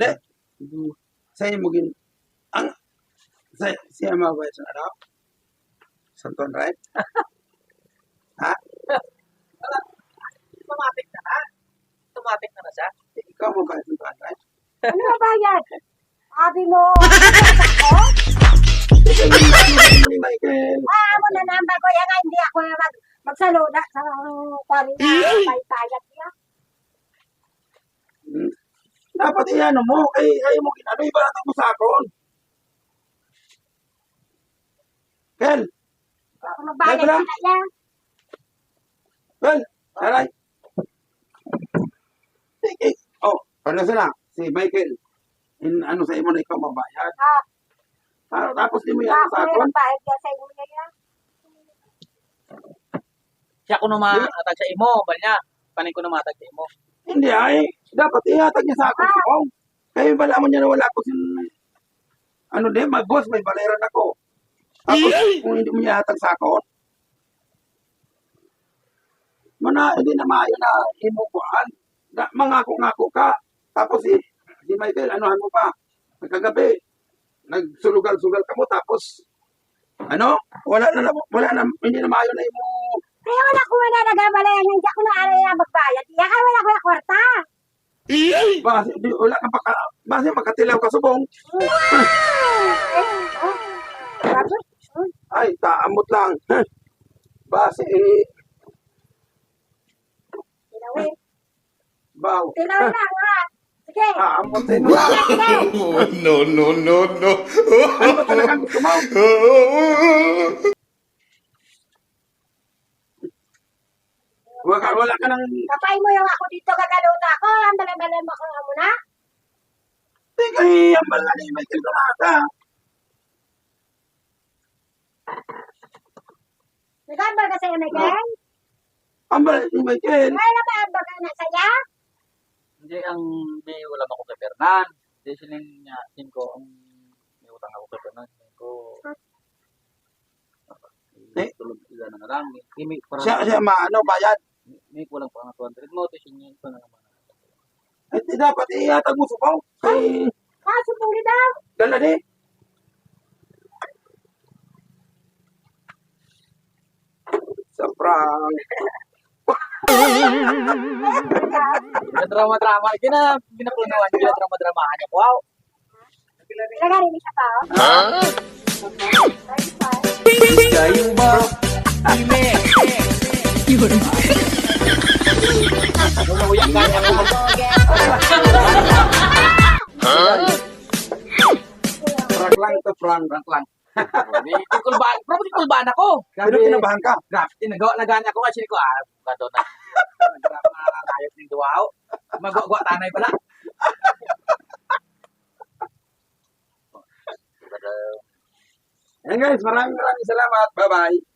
Le, saya mungkin, ang, saya, siya mga sa ano? Santon, right? ha? Tumatik na na. Tumatik na na siya. Ikaw mo ba Santon, right? Ano ba yan? Sabi mo, ako? Ah, mo na namba ko yan nga, hindi ako mag magsaluda sa kwari na may payat niya. Hmm. Dapat iyan mo, kay ay mo ginano, iba natin mo sa akon. Kel, Ako magbayad sila niya. Kel, aray. Sige. Oh, ano sila? Si Michael. In, ano sa imo na ikaw mabayad. Ah, tapos di mo yan ako sa akon. magbayad ka sa inyo niya yan. Siya ko namatag sa imo. Bal niya. Panin ko namatag sa imo. Hindi ay, dapat ihatag niya sa akin Ah. Kaya wala mo niya na wala ko sin... Ano din, mag boss, may baleran ako. Tapos, kung hindi mo niya ihatag sa akin, mana, hindi na maayo na imukuhan. Na, mangako-ngako ka. Tapos si, si Michael, anuhan mo pa. Nagkagabi, nagsulugal-sugal ka mo, tapos, ano, wala na, wala na, hindi na maayo na imo. Kaya wala ko na nagabalayan, hindi ako na aray na magbayad. Iya, kaya wala ko na kwarta. Base, di, wala ka pa, ka- base makatilaw ka subong. Ay, taamot lang. Base, eh, Tinawin. baw. Tinawin lang. Sige. Taamot din mo. No, no, no, no. Ano ba talagang gusto mo? Wala, wala ka nang... Kapay mo yung ako dito gagaluta ako. Ang balan-balan mo ko mo na. Hindi kay ambal nga ni Michael Donata. Nagambal ka sa'yo, Miguel? Ambal ni Michael. Kaya na ba ambal ka na saya? Hindi ang may wala ako kay Fernan. Hindi sinin niya. Sin ko ang may utang ako kay Fernan. Sin ko. Eh? Tulog sila na lang. May, parang, Siya, siya maano, bayad. may kulang pa nga 200 mo. Tapos yun ko na naman. Hindi dapat ihatag mo subaw. Kay Kaso pong daw. dala di. Sa prank. Drama-drama. Gina, ginapunawan. Gina drama-dramahan niya. Wow. Nagarinig siya pa, oh. Kayo ba? Ime. Ano yung kanya mo? Prank lang ito, prank. Prank lang. Di kulban. Pero di kulban ako. Pero kinabahan ka. Grabe, tinagawa na ganya ko kasi ko ah, kato na. Ayot ng duwaw. Magwa tanay pala. Ayan guys, maraming maraming salamat. Bye-bye.